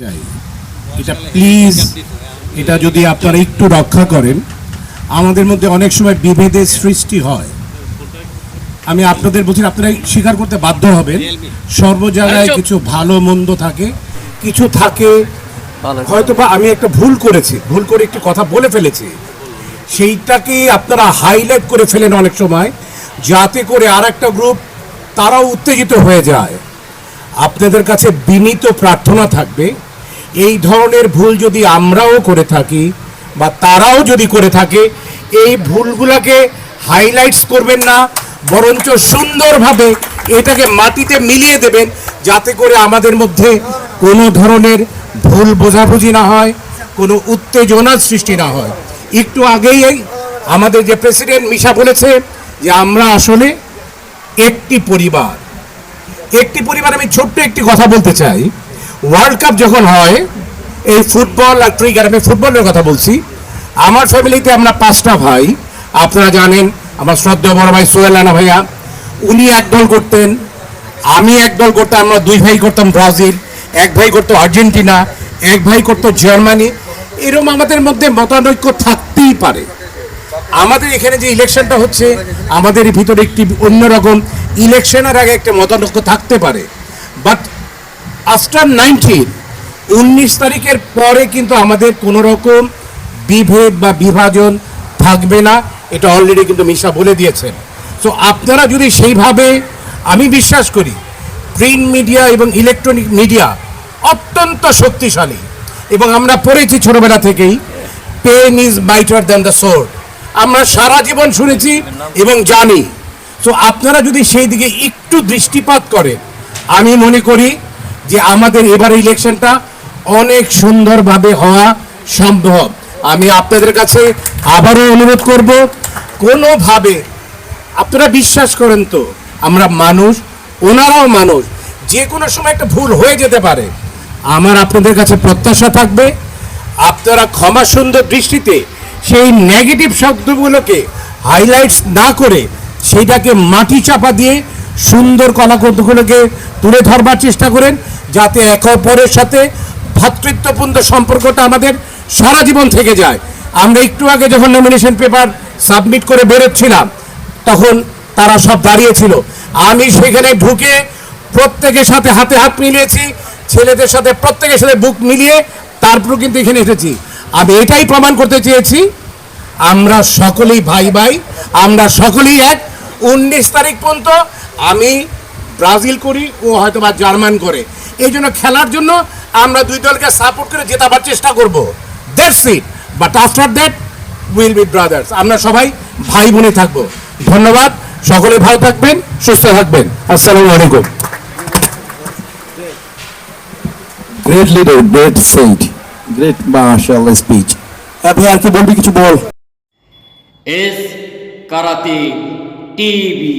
চাই। এটা প্লিজ এটা যদি আপনারা একটু রক্ষা করেন আমাদের মধ্যে অনেক সময় বিভেদের সৃষ্টি হয়। আমি আপনাদের বলছি আপনারা স্বীকার করতে বাধ্য হবেন। সর্ব জায়গায় কিছু ভালো মন্দ থাকে কিছু থাকে। হয়তো বা আমি একটা ভুল করেছি ভুল করে একটি কথা বলে ফেলেছি। সেইটাকে আপনারা হাইলাইট করে ফেলেন অনেক সময় যাতে করে আর একটা গ্রুপ তারাও উত্তেজিত হয়ে যায়। আপনাদের কাছে বিনীত প্রার্থনা থাকবে। এই ধরনের ভুল যদি আমরাও করে থাকি বা তারাও যদি করে থাকে, এই ভুলগুলোকে হাইলাইটস করবেন না, বরঞ্চ সুন্দরভাবে এটাকে মাটিতে মিলিয়ে দেবেন যাতে করে আমাদের মধ্যে কোনো ধরনের ভুল বোঝাবুঝি না হয়, কোনো উত্তেজনার সৃষ্টি না হয়। একটু আগেই আমাদের যে প্রেসিডেন্ট মিশা বলেছে যে আমরা আসলে একটি পরিবার। একটি পরিবার আমি ছোট্ট একটি কথা বলতে চাই। ওয়ার্ল্ড কাপ যখন হয়, এই ফুটবল আর ক্রিকেট আমি ফুটবলের কথা বলছি, আমার ফ্যামিলিতে আমরা পাঁচটা ভাই। আপনারা জানেন, আমার শ্রদ্ধা বড় ভাই সোহেল রানা ভাইয়া, উনি এক দল করতেন, আমি এক দল করতাম, আমরা দুই ভাই করতাম ব্রাজিল, এক ভাই করতো আর্জেন্টিনা, এক ভাই করতো জার্মানি। এরকম আমাদের মধ্যে মতানৈক্য থাকতেই পারে। আমাদের এখানে যে ইলেকশনটা হচ্ছে, আমাদের ভিতরে একটি অন্যরকম ইলেকশনের আগে একটা মতানৈক্য থাকতে পারে। বাট আফটার নাইনটিন উনিশ তারিখের পরে কিন্তু আমাদের কোনো রকম বিভেদ বা বিভাজন থাকবে না। এটা অলরেডি কিন্তু মিশা বলে দিয়েছেন সো আপনারা যদি সেইভাবে, আমি বিশ্বাস করি প্রিন্ট মিডিয়া এবং ইলেকট্রনিক মিডিয়া অত্যন্ত শক্তিশালী, এবং আমরা পড়েছি ছোটবেলা থেকেই pen is mightier than the sword আমরা সারা জীবন শুনেছি এবং জানি। তো আপনারা যদি সেই দিকে একটু দৃষ্টিপাত করেন, আমি মনে করি যে আমাদের এবার ইলেকশনটা অনেক সুন্দরভাবে হওয়া সম্ভব। আমি আপনাদের কাছে আবারও অনুরোধ করব, কোনোভাবে, আপনারা বিশ্বাস করেন তো, আমরা মানুষ, ওনারাও মানুষ, যে কোনো সময় একটা ভুল হয়ে যেতে পারে। আমার আপনাদের কাছে প্রত্যাশা থাকবে, আপনারা ক্ষমা সুন্দর দৃষ্টিতে সেই নেগেটিভ শব্দগুলোকে হাইলাইটস না করে সেইটাকে মাটি চাপা দিয়ে সুন্দর কলাকৃতিগুলোকে তুলে ধরবার চেষ্টা করেন যাতে একে অপরের সাথে ভ্রাতৃত্বপূর্ণ সম্পর্কটা আমাদের সারা জীবন থেকে যায়। আমরা একটু আগে যখন নমিনেশন পেপার সাবমিট করে বেরোচ্ছিলাম, তখন তারা সব দাঁড়িয়েছিল। আমি সেখানে ঢুকে প্রত্যেকের সাথে হাতে হাত মিলিয়েছি, ছেলেদের সাথে প্রত্যেকের সাথে বুক মিলিয়ে তারপর কিন্তু এখানে এসেছি। আমি এটাই প্রমাণ করতে চেয়েছি, আমরা সকলেই ভাই ভাই আমরা সকলেই এক। উনিশ তারিখ পর্যন্ত আমি ব্রাজিল করি ও হয়তো বা জার্মান করে। এই জন্য খেলার জন্য আমরা দুই দলকে সাপোর্ট করে জেতাবার চেষ্টা করব। That's it but after that will be brothers আমরা সবাই ভাই বোনে থাকব। ধন্যবাদ। সকলে ভালো থাকবেন সুস্থ থাকবেন। আসসালামু আলাইকুম। Great leader great saint great marshal speech আপনি আর কি বলবি কিছু বল? S karate TV.